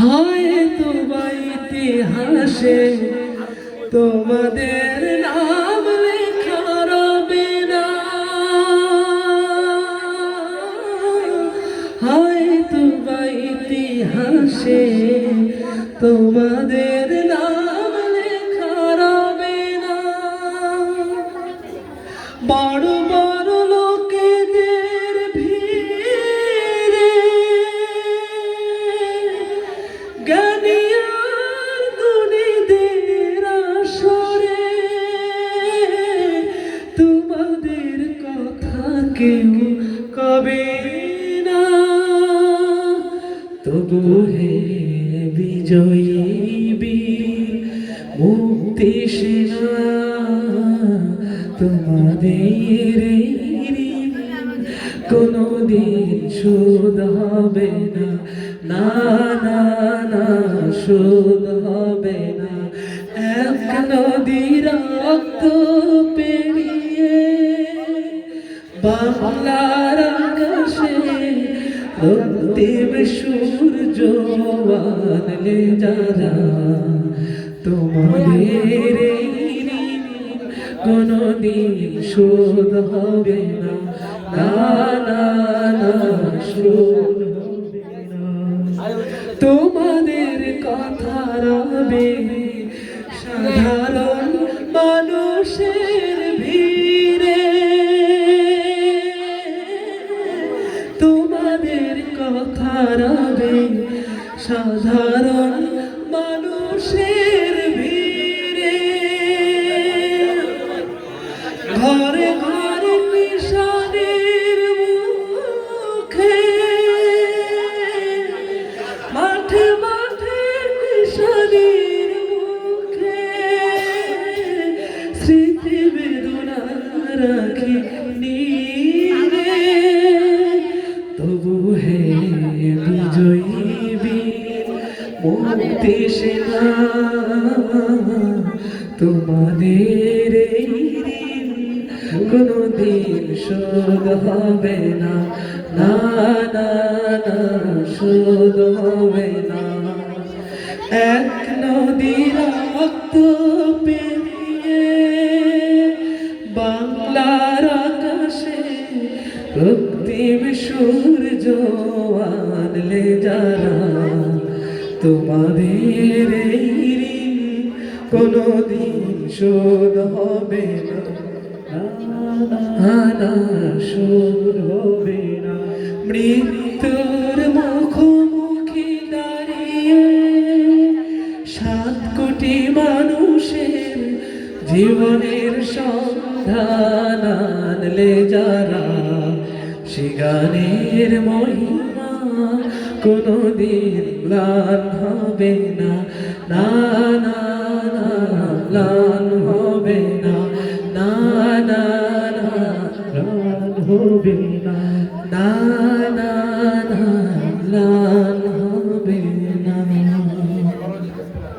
হয়তো বা ইতিহাসে, তোমাদের নাম লেখা রবে না। হয়তো বা ইতিহাসে, তোমাদের নাম লেখা রবে না। বড় বড় কেউ কবে না। তবু হে বিজয়ী বীর, মুক্তি সেনা, তোমাদের এই ঋণ কোনদিন শোধ হবে না। না না না, শোধ হবে না। এক নদী রক্ত বাংলার আকাশে রক্তিম সূর্য আনলে যারা তোমাদের এই ঋণ কোনদিন শোধ হবে না। না না শোধ তোমাদের কথা রবে সাধারণ মানুষের কথা সাধারণ মানুষের ভিড়ে। ঘরে ঘরে কিষানের মুখে। মাঠে মাঠে কিষানের মুখে। স্মৃতি বেদনা রাখি মুক্তি সেনা তোমাদের এই ঋণ কোনদিন শোধ হবে না। না না না, শোধ হবে না। এক নদীর রক্ত পেরিয়ে বাংলার আকাশে রক্তিম সূর্য আনলে যারা তোমাদের এই ঋণ কোনদিন শোধ হবে না। না শোধ হবে না। মৃত্যুর মুখোমুখি দাঁড়িয়ে সাত কোটি মানুষের জীবনের সন্ধান আনলে যারা সে গানের কোনদিন ম্লান হবে না। না না না, ম্লান হবে না। না না না, ম্লান হবে না। না না